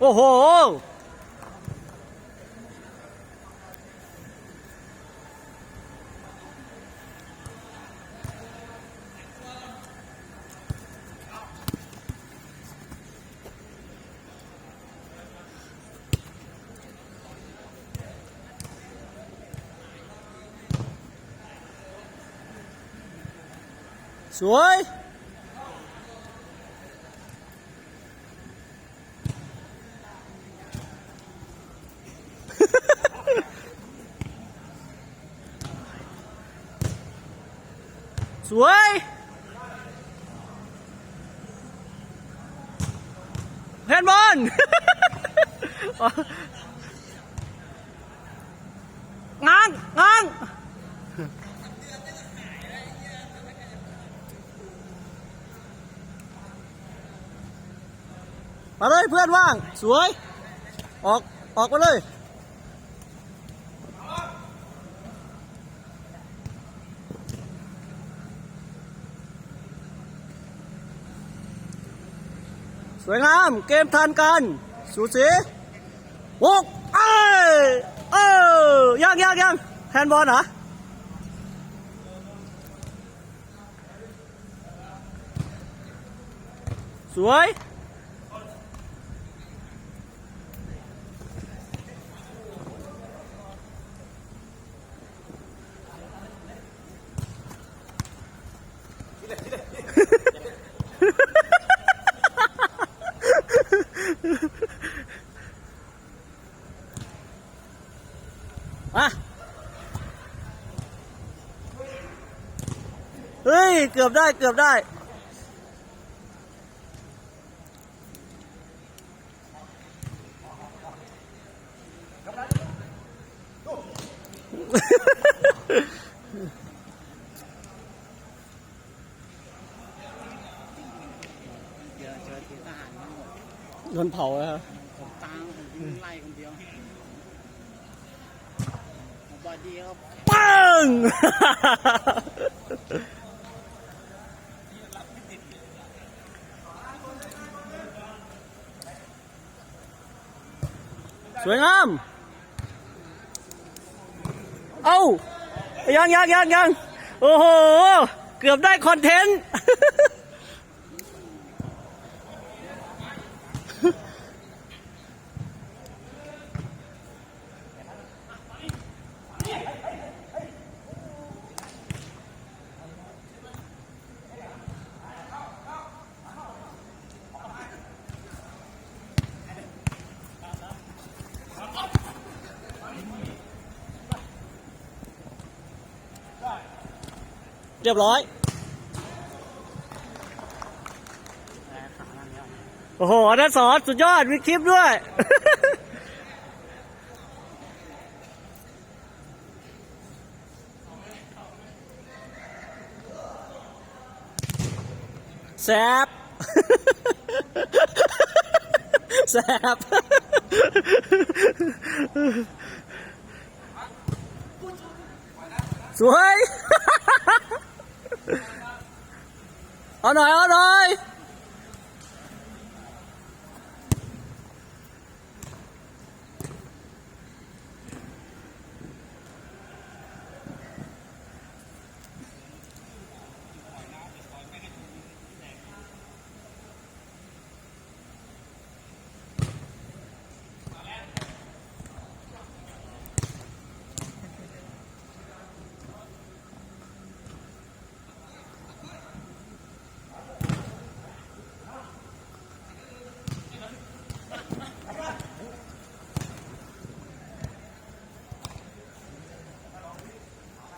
โอ้โห สวย สวย แฮนด์บอลง้างง้างมาเลยเพื่อนว่าง สวย ออก ออกมาเลย สวยงาม เกมทันกัน สูสีวกเอ้ยเออยังยังยังแฮนด์บอลเหรอสวย มา เฮ้ยเกือบได้เกือบได้ เจอเจอทีมทหารมาหมดโดนเผาแล้วครับผมตามผมยิงไล่คนเดียวผมบอดี้ก็ปัง สวยงาม เอ้ายังยังยังยังโอ้โห เกือบได้คอนเทนต์ เรียบร้อย โอ้โหอันนั้นสอนสุดยอด มีคลิปด้วย แซบแซบสวย เอาห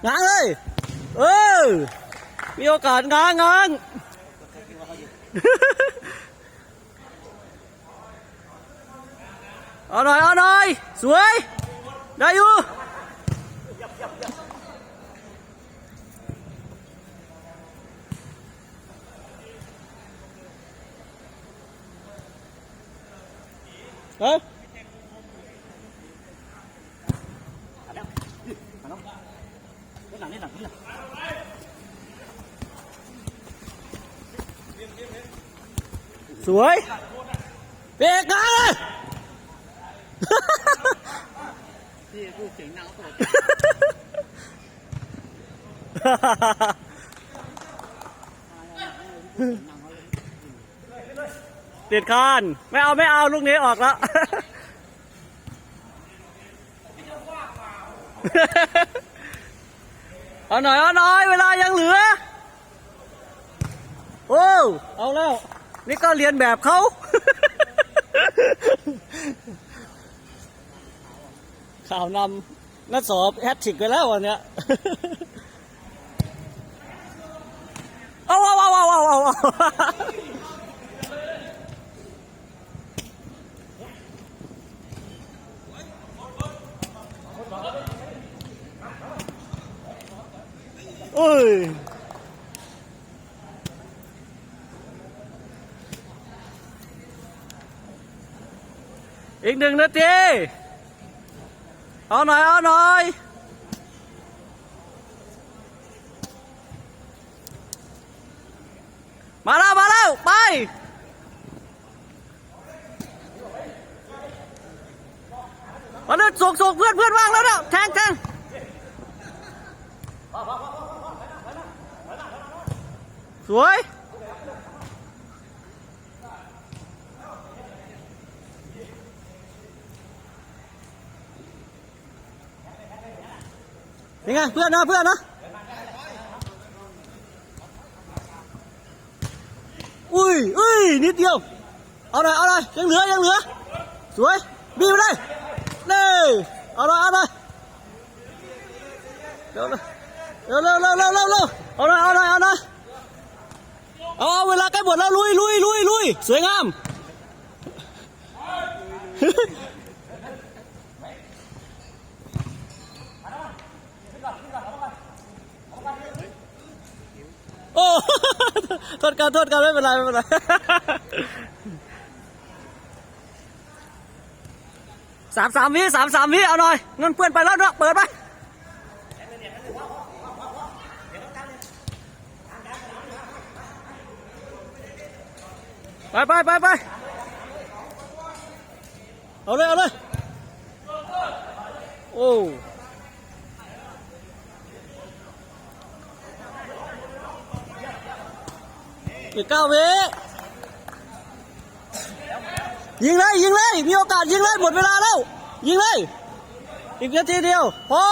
น่อยเอาหน่อยง้างเลย เออ มีโอกาสง้างง้าง เอาหน่อย เอาหน่อย สวย ได้อยู่เฮ้ย นี่หลังนี่หลังนี่หลัง สวยเบรกง้าเลยพี่พูดเสียงดังเขาตกเสียงดังเขาเลยติดคานไม่เอาไม่เอาลูกนี้ออกแล้วเอาหน่อยเอาหน่อยเวลายังเหลือ โอ้ เอาแล้ว นี่ก็เรียนแบบเขา ข่าวนำนัดสอบแฮตทริกไปแล้ววันเนี้ยเอาเอาเอาเอาเอาเอาเอา โอ้ย อีกหนึ่งนาทีเอาหน่อย เอาหน่อยมาแล้ว มาแล้ว ไปมาเลยส่งส่งเพื่อนเพื่อนว่างแล้วนะแทงแทงสวย ยังไงเพื่อนนะเพื่อนนะอุ้ยอุ้ยนิดเดียว เอาหน่อยเอาหน่อยยังเหลือยังเหลือ สวยบีบเลยนี่เอาหน่อยเอาหน่อยเร็วเร็วเร็วเร็วเร็วเร็วเร็วเอาหน่อยเอาหน่อยเอาหน่อยเอาเอาเวลาใกล้หมดแล้วลุยลุยลุยลุยสวยงาม โทษกันโทษกันไม่เป็นไรไม่เป็นไรสามสามวิสามสามวิเอาหน่อยเงินเพื่อนไปแล้วเนาะเปิดไปไปไปไปไปเอาเลยเอาเลยโอ้ อีกเก้าวิยิงเลยยิงเลยมีโอกาสยิงเลยหมดเวลาแล้ว ยิงเลย อีกนาทีเดียวโอ้